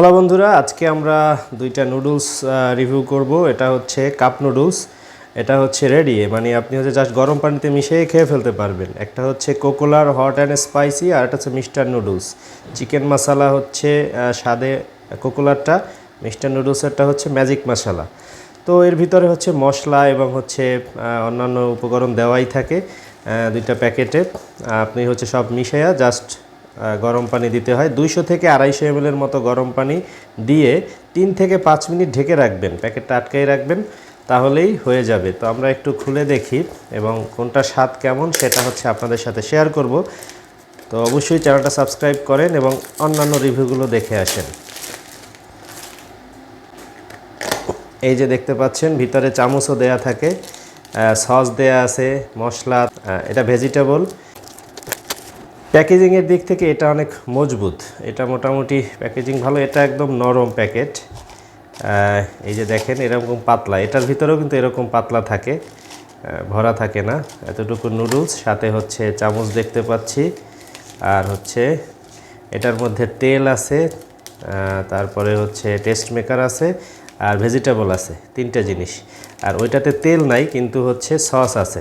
Hello বন্ধুরা, আজকে আমরা দুইটা নুডলস রিভিউ করব। এটা হচ্ছে কাপ নুডলস, এটা হচ্ছে রেডি। মানে আপনি হচ্ছে জাস্ট গরম পানিতে মিশিয়ে খেয়ে ফেলতে পারবেন। একটা হচ্ছে কোকোলার হট অ্যান্ড স্পাইসি, আর একটা হচ্ছে মিস্টার নুডলস। চিকেন মশালা হচ্ছে স্বাদে কোকোলারটা মিস্টার নুডলসেরটা হচ্ছে ম্যাজিক মশালা। তো এর ভিতরে হচ্ছে মশলা এবং হচ্ছে অন্যান্য উপকরণ দেওয়াই থাকে দুইটা প্যাকেটে। আপনি হচ্ছে সব মিশাইয়া জাস্ট গরম পানি দিতে হয়। দুইশো থেকে আড়াইশো এমএলের মতো গরম পানি দিয়ে তিন থেকে পাঁচ মিনিট ঢেকে রাখবেন, প্যাকেটটা আটকাই রাখবেন, তাহলেই হয়ে যাবে। তো আমরা একটু খুলে দেখি এবং কোনটা স্বাদ কেমন সেটা হচ্ছে আপনাদের সাথে শেয়ার করব। তো অবশ্যই চ্যানেলটা সাবস্ক্রাইব করেন এবং অন্যান্য রিভিউগুলো দেখে আসেন। এই যে দেখতে পাচ্ছেন, ভিতরে চামচও দেয়া থাকে সস দেয়া আছে, মশলা এটা ভেজিটেবল প্যাকেজিংয়ের দিক থেকে এটা অনেক মজবুত। এটা মোটামুটি প্যাকেজিং ভালো, এটা একদম নরম প্যাকেট এই যে দেখেন এরকম পাতলা। এটার ভিতরেও কিন্তু এরকম পাতলা থাকে ভরা থাকে না। এতটুকু নুডলস সাথে হচ্ছে চামচ দেখতে পাচ্ছি। আর হচ্ছে এটার মধ্যে তেল আছে তারপরে হচ্ছে টেস্ট মেকার আছে, আর ভেজিটেবল আছে, তিনটা জিনিস। আর ওইটাতে তেল নাই, কিন্তু হচ্ছে সস আছে।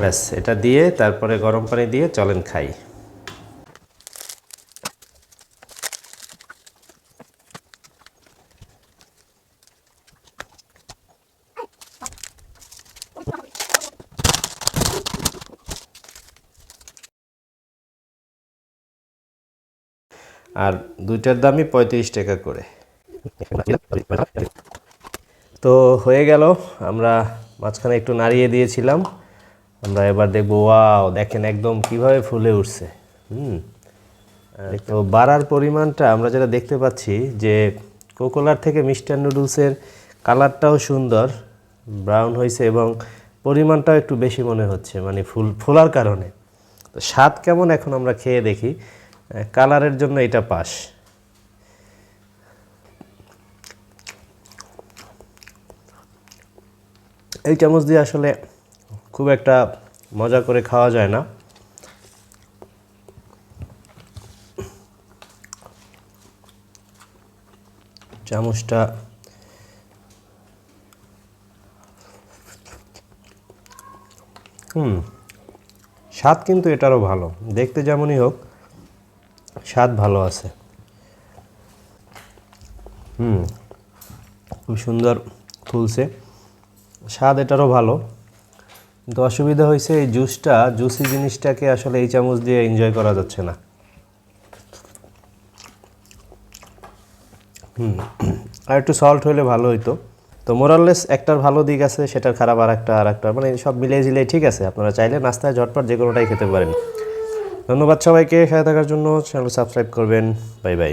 ব্যাস, এটা দিয়ে তারপরে গরম পানি দিয়ে চলেন খাই। আর দুইটার দামই পঁয়ত্রিশ টাকা করে। তো হয়ে গেল, আমরা মাঝখানে একটু নাড়িয়ে দিয়েছিলাম। আমরা এবার দেখব, ওয়াও, দেখেন একদম কীভাবে ফুলে উঠছে। হুম। তো বাড়ার পরিমাণটা আমরা যেটা দেখতে পাচ্ছি যে কোকোলার থেকে মিস্টার নুডলসের কালারটাও সুন্দর, ব্রাউন হয়েছে এবং পরিমাণটাও একটু বেশি মনে হচ্ছে মানে ফুল, ফোলার কারণে। তো স্বাদ কেমন এখন আমরা খেয়ে দেখি কালারের জন্য এটা পাস। এই চামচ দিয়ে আসলে খুব একটা মজা করে খাওয়া যায় না। চামচটা হুম, স্বাদ কিন্তু এটারও ভালো। দেখতে যেমনই হোক, স্বাদ ভালো আছে। হুম, খুব সুন্দর ফুলছে। স্বাদ এটারও ভালো। কিন্তু অসুবিধা হয়েছে এই জুসটা, জুসি জিনিসটাকে আসলে এই চামচ দিয়ে এনজয় করা যাচ্ছে না। হুম, আর একটু সল্ট হলে ভালো হইতো। তো মোরাললেস একটার ভালো দিক আছে, সেটার খারাপ আর একটা আর একটা মানে সব মিলিয়ে ঝিলিয়ে ঠিক আছে। আপনারা চাইলে নাস্তায় ঝটপট যে কোনোটাই খেতে পারেন। ধন্যবাদ সবাইকে সাথে থাকার জন্য। চ্যানেল সাবস্ক্রাইব করবেন। Bye bye